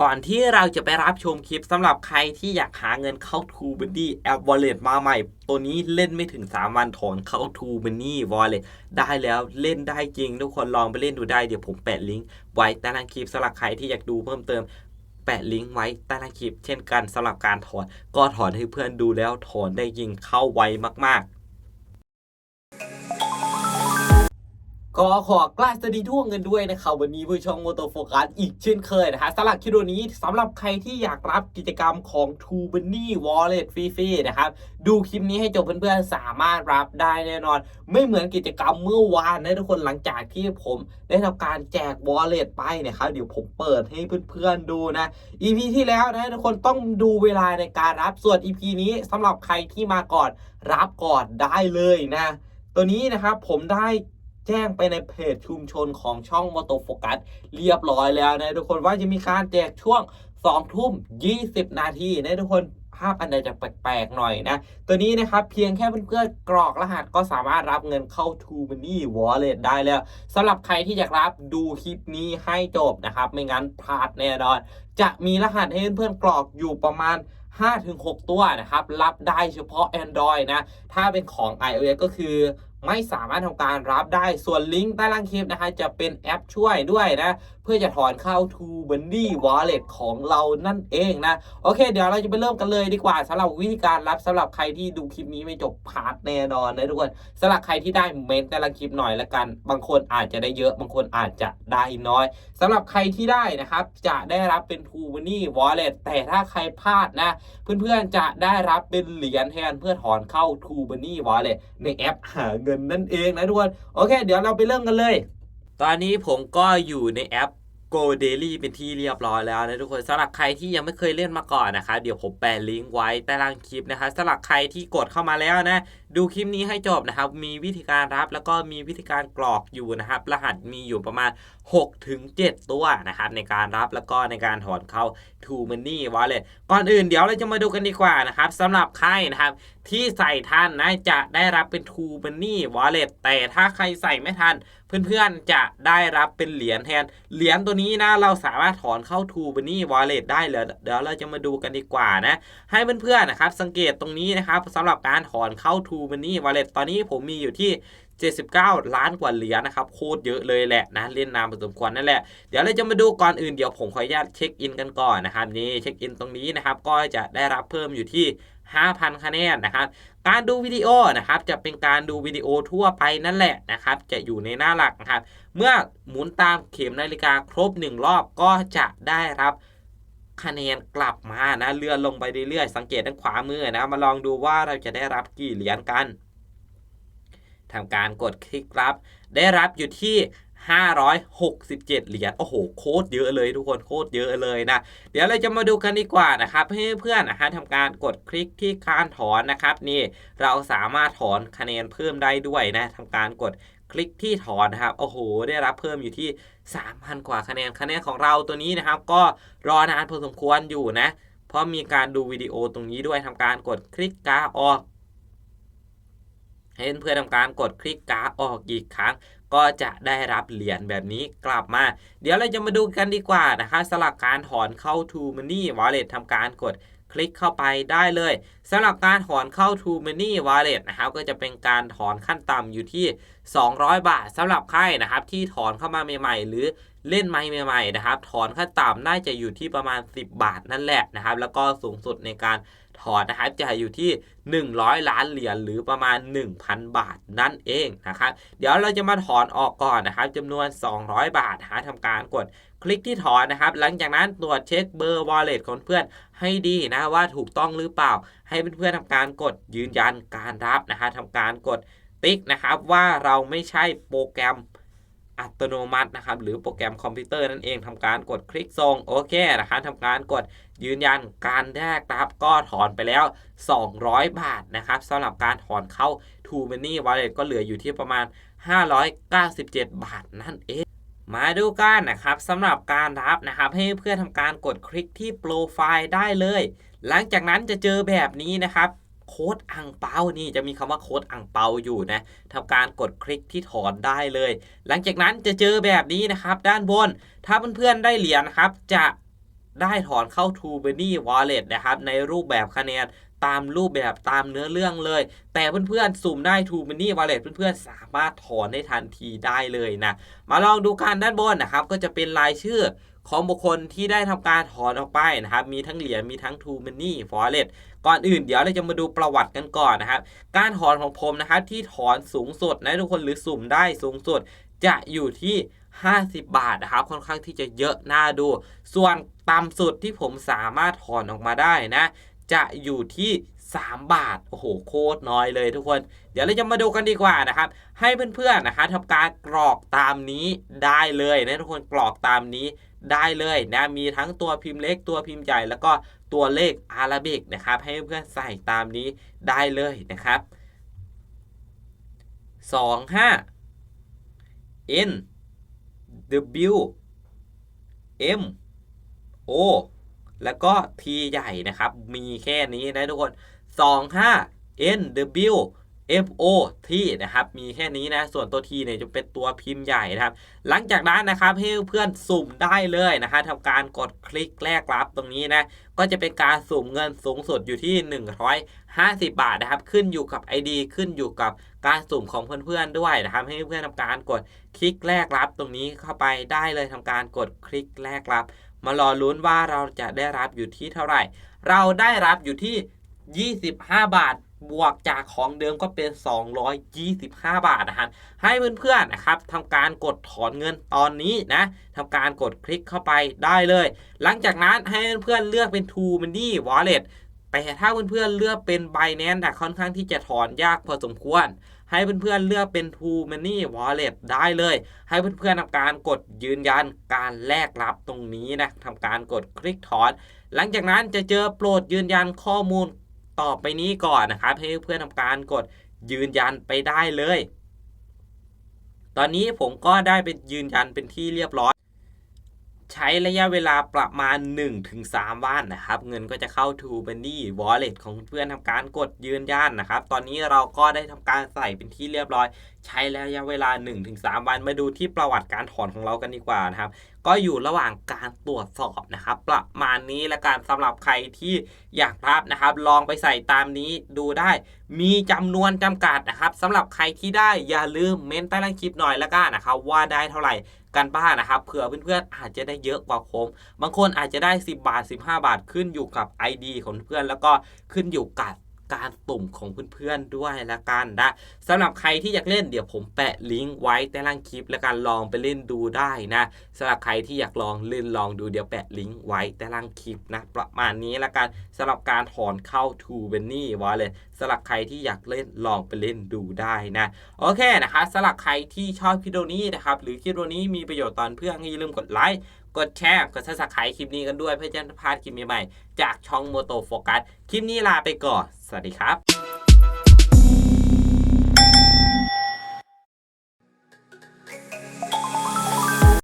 ก่อนที่เราจะไปรับชมคลิปสำหรับใครที่อยากหาเงินเข้า t ูบันดี้แอป Wallet มาใหม่ ตัวนี้เล่นไม่ถึง 3 วันถอนเข้า t ูบันนี่ Wallet ได้แล้วเล่นได้จริง ทุกคนลองไปเล่นดูได้เดี๋ยวผมแปะลิงก์ไว้ใต้ล่างคลิปสำหรับใครที่อยากดูเพิ่มเติมแปะลิงก์ไว้ใต้ล่างคลิป เช่นกันสำหรับการถอน ก็ถอนให้เพื่อนดูแล้วถอนได้จริงเข้าไวมากๆ ก็ขอกล้าสวัสดีทั่วเงินด้วยนะครับวันนี้ผู้ช่องโมโตโฟกัสอีกเช่นเคยนะฮะสำหรับคลิปนี้สำหรับใครที่อยากรับกิจกรรมของ t ูบันนี่วอลเลตฟรีๆนะครับ ดูคลิปนี้ให้จบเพื่อนๆ สามารถรับได้แน่นอน ไม่เหมือนกิจกรรมเมื่อวานนะทุกคนหลังจากที่ผมได้ทำการแจกวอลเล็ตไปนะครับเดี๋ยวผมเปิดให้เพื่อนๆดูนะ EP ที่แล้วนะทุกคนต้องดูเวลาในการรับส่วน EP นี้สำหรับใครที่มาก่อนรับก่อนได้เลยนะตัวนี้นะครับผมได้ แจ้งไปในเพจชุมชนของช่องมอโตโฟกัสเรียบร้อยแล้วนะทุกคนว่าจะมีการแจกช่วง2ทุ่ม 20 นาทีนะทุกคนภาพอันใดจะแปลกๆหน่อยนะ ตัวนี้นะครับเพียงแค่เพื่อนๆกรอกรหัสก็สามารถรับเงินเข้า t ูบันนี่วอลเล็ตได้แล้วสำหรับใครที่อยากรับดูคลิปนี้ให้จบนะครับ ไม่งั้นพลาดแน่นอน จะมีรหัสให้เพื่อนๆกรอกอยู่ประมาณ 5-6 ตัวนะครับ รับได้เฉพาะ Android นะ ถ้าเป็นของ iOS ก็คือ ไม่สามารถทำการรับได้ส่วนลิงก์ใต้ล่างคลิปนะคะจะเป็นแอปช่วยด้วยนะเพื่อจะถอนเข้า t ูบันดี้วอลเล็ตของเรานั่นเองนะ โอเค เดี๋ยวเราจะไปเริ่มกันเลยดีกว่าสำหรับวิธีการรับสำหรับใครที่ดูคลิปนี้ไม่จบพาร์ทแน่นอนนะทุกคนสำหรับใครที่ได้เมนแต่ละคลิปหน่อยละกัน บางคนอาจจะได้เยอะ บางคนอาจจะได้น้อยสำหรับใครที่ได้นะครับ จะได้รับเป็น t ูบันดี้วอลเล็ตแต่ถ้าใครพลาดนะ เพื่อนๆจะได้รับเป็นเหรียญแทนเพื่อถอนเข้า t ูบันนี่วอลเล็ตในแอปหาเงินนั่นเองนะทุกคนโอเค เดี๋ยวเราไปเริ่มกันเลย ตอนนี้ผมก็อยู่ในแอป Go Daily เป็นที่เรียบร้อยแล้วนะทุกคนสำหรับใครที่ยังไม่เคยเล่นมาก่อนนะคะเดี๋ยวผมแปะลิงก์ไว้ใต้ล่างคลิปนะคะสำหรับใครที่กดเข้ามาแล้วนะ ดูคลิปนี้ให้จบนะครับ มีวิธีการรับแล้วก็มีวิธีการกรอกอยู่นะครับ รหัสมีอยู่ประมาณ6ถึง7ตัวนะครับ ในการรับแล้วก็ในการถอนเข้า t ู Money Wallet ก่อนอื่นเดี๋ยวเราจะมาดูกันดีกว่านะครับสำหรับใครนะครับ ที่ใส่ทันนะจะได้รับเป็น t ู Money Wallet แต่ถ้าใครใส่ไม่ทัน เพื่อนๆจะได้รับเป็นเหรียญแทน เหรียญตัวนี้นะเราสามารถถอนเข้า t ู Money Wallet ได้เลยเดี๋ยวเราจะมาดูกันดีกว่านะ ให้เพื่อนๆนะครับสังเกตตรงนี้นะครับสำหรับการถอนเข้า t ู Money Wallet ตอนนี้ผมมีอยู่ที่79 ล้านกว่าเหรียญนะครับโคตรเยอะเลยแหละนะเล่นนานพอสมควรนั่นแหละเดี๋ยวเราจะมาดูก่อนอื่นเดี๋ยวผมขออนุญาตเช็คอินกันก่อนนะครับนี่เช็คอินตรงนี้นะครับก็จะได้รับเพิ่มอยู่ที่ 5,000 คะแนนนะครับ การดูวิดีโอนะครับจะเป็นการดูวิดีโอทั่วไปนั่นแหละนะครับ จะอยู่ในหน้าหลักนะครับ เมื่อหมุนตามเข็มนาฬิกาครบ 1 รอบก็จะได้รับคะแนนกลับมานะเลื่อนลงไปเรื่อยๆ สังเกตด้านขวามือนะมาลองดูว่าเราจะได้รับกี่เหรียญกันทำการกดคลิกรับ ได้รับอยู่ที่ 567 เหรียญโอ้โหโคตรเยอะเลยทุกคนโคตรเยอะเลยนะ เดี๋ยวเราจะมาดูกันดีกว่านะครับให้เพื่อนนะฮะทำการกดคลิกที่การถอนนะครับนี่เราสามารถถอนคะแนนเพิ่มได้ด้วยนะทำการกดคลิกที่ถอนนะครับโอ้โห ได้รับเพิ่มอยู่ที่ 3,000 กว่าคะแนนคะแนนของเราตัวนี้นะครับ ก็รอนานพอสมควรอยู่นะ เพราะมีการดูวิดีโอตรงนี้ด้วยทำการกดคลิกกาออกให้เพื่อนทำการกดคลิกกาออกอีกครั้ง ก็จะได้รับเหรียญแบบนี้กลับมา เดี๋ยวเราจะมาดูกันดีกว่านะคะสำหรับการถอนเข้า t ู Money Wallet ทำการกดคลิกเข้าไปได้เลยสำหรับการถอนเข้า t ู Money Wallet นะครับก็จะเป็นการถอนขั้นต่ำอยู่ที่ 200 บาทสำหรับใครนะครับที่ถอนเข้ามาใหม่ๆ หรือเล่นไม้ใหม่ๆนะครับถอนขั้นต่ำน่าจะอยู่ที่ประมาณ 10 บาทนั่นแหละนะครับแล้วก็สูงสุดในการ ถอนนะครับจะอยู่ที่ 100 ล้านเหรียญหรือประมาณ 1,000 บาทนั่นเองนะครับเดี๋ยวเราจะมาถอนออกก่อนนะครับจำนวน 200 บาทหาทำการกดคลิกที่ถอนนะครับ หลังจากนั้นตรวจเช็คเบอร์ wallet ของเพื่อนให้ดีนะว่าถูกต้องหรือเปล่า ให้เพื่อนๆทำการกดยืนยันการรับนะฮะทำการกดติ๊กนะครับว่าเราไม่ใช่โปรแกรม อัตโนมัตินะครับ หรือโปรแกรมคอมพิวเตอร์นั่นเองทำการกดคลิกส่งโอเคนะครับทำการกดยืนยันการแรกนะครับ ก็ถอนไปแล้ว 200 บาทนะครับสำหรับการถอนเข้า t ู Money Wallet ก็เหลืออยู่ที่ประมาณ 597 บาทนั่นเองมาดูกันนะครับสำหรับการรับนะครับ ให้เพื่อนทำการกดคลิกที่โปรไฟล์ได้เลย หลังจากนั้นจะเจอแบบนี้นะครับ โค้ดอังเปานี่จะมีคำว่าโค้ดอังเปาอยู่นะทำการกดคลิกที่ถอนได้เลย หลังจากนั้นจะเจอแบบนี้นะครับ ด้านบน ถ้าเพื่อนๆได้เหรียญครับ จะได้ถอนเข้า t ู b e n y Wallet นะครับ ในรูปแบบคะแนนตามรูปแบบตามเนื้อเรื่องเลย แต่เพื่อนๆสุ่มได้ t ู b e n y Wallet เพื่อนๆสามารถถอนได้ทันทีได้เลยนะ มาลองดูการด้านบนนะครับ ก็จะเป็นรายชื่อ ของบุคคลที่ได้ทำการถอนออกไปนะครับ มีทั้งเหรียญมีทั้ง t ู b e n y Wallet ก่อนอื่นเดี๋ยวเราจะมาดูประวัติกันก่อนนะครับ การถอนของผมนะครับที่ถอนสูงสุดนะทุกคนหรือสุ่มได้สูงสุดจะอยู่ที่ 50 บาทนะครับ ค่อนข้างที่จะเยอะน่าดู ส่วนต่ำสุดที่ผมสามารถถอนออกมาได้นะ จะอยู่ที่ 3 บาท โอ้โห โคตรน้อยเลยทุกคน เดี๋ยวเราจะมาดูกันดีกว่านะครับ ให้เพื่อนๆนะคะทำการกรอกตามนี้ได้เลยนะทุกคนกรอกตามนี้ ได้เลยนะมีทั้งตัวพิมพ์เล็กตัวพิมพ์ใหญ่ แล้วก็ตัวเลขอาราบิกนะครับ ให้เพื่อนใส่ตามนี้ได้เลยนะครับ 25 N W M O แล้วก็ T ใหญ่นะครับ มีแค่นี้นะทุกคน 25 N W F O T นะครับมีแค่นี้นะส่วนตัว T เนี่ยจะเป็นตัวพิมพ์ใหญ่นะครับ หลังจากนั้นนะครับให้เพื่อนสุ่มได้เลยนะฮะทำการกดคลิกแลกรับตรงนี้นะก็จะเป็นการสุ่มเงินสูงสุดอยู่ที่ 150 บาทนะครับ ขึ้นอยู่กับ ID ขึ้นอยู่กับการสุ่มของเพื่อนๆด้วยนะครับ ให้เพื่อนทำการกดคลิกแลกรับตรงนี้เข้าไปได้เลยทำการกดคลิกแลกรับ มารอลุ้นว่าเราจะได้รับอยู่ที่เท่าไหร่ เราได้รับอยู่ที่ 25 บาท บวกจากของเดิมก็เป็น 225 บาทนะครับให้เพื่อนๆนะครับทำการกดถอนเงินตอนนี้นะทำการกดคลิกเข้าไปได้เลย หลังจากนั้นให้เพื่อนๆเลือกเป็น t ู m o n e y Wallet แต่ถ้าเพื่อนๆเลือกเป็น Binance ค่อนข้างที่จะถอนยากพอสมควร ให้เพื่อนๆเลือกเป็น t ู m o n e y Wallet ได้เลย ให้เพื่อนๆทำการกดยืนยันการแลกรับตรงนี้นะทำการกดคลิกถอน หลังจากนั้นจะเจอโปรดยืนยันข้อมูล ต่อไปนี้ก่อนนะครับ ให้เพื่อนทำการกดยืนยันไปได้เลย ตอนนี้ผมก็ได้เป็นยืนยันเป็นที่เรียบร้อย ใช้ระยะเวลาประมาณ 1-3 วันนะครับ เงินก็จะเข้า t ู b e n y Wallet ของเพื่อนทำการกดยืนยันนะครับ ตอนนี้เราก็ได้ทำการใส่เป็นที่เรียบร้อย ใช้ระยะเวลา 1-3 วัน มาดูที่ประวัติการถอนของเรากันดีกว่านะครับ ก็อยู่ระหว่างการตรวจสอบนะครับ ประมาณนี้และการสำหรับใครที่อยากรับนะครับ ลองไปใส่ตามนี้ดูได้ มีจำนวนจำกัดนะครับสำหรับใครที่ได้อย่าลืมเม้นใต้ล่างคลิปหน่อยละกันนะครับว่าได้เท่าไหร่ กันบ้างนะครับเผื่อเพื่อนๆอาจจะได้เยอะกว่าผม บางคนอาจจะได้ 10 บาท 15 บาทขึ้นอยู่กับ ID ของเพื่อนแล้วก็ขึ้นอยู่กับ การตุ่มของเพื่อนๆด้วยละกันนะสำหรับใครที่อยากเล่นเดี๋ยวผมแปะลิงก์ไว้ใต้ล่างคลิปแล้วกันลองไปเล่นดูได้นะสำหรับใครที่อยากลองเล่นลองดูเดี๋ยวแปะลิงก์ไว้ใต้ล่างคลิปนะประมาณนี้ละกันสำหรับการถอนเข้า t ู b e n y Wallet สำหรับใครที่อยากเล่นลองไปเล่นดูได้นะโอเคนะคะสำหรับใครที่ชอบคลิปวิดีโอนี้นะครับหรือคลิปวิดีโอนี้มีประโยชน์ตอนเพื่อนอย่าลืมกดไลค์ กดแชร์ กดซับสไครต์คลิปนี้กันด้วยเพื่อจะไม่พลาดคลิปใหม่ๆจากช่องโมโตโฟกัส คลิปนี้ลาไปก่อน สวัสดีครับ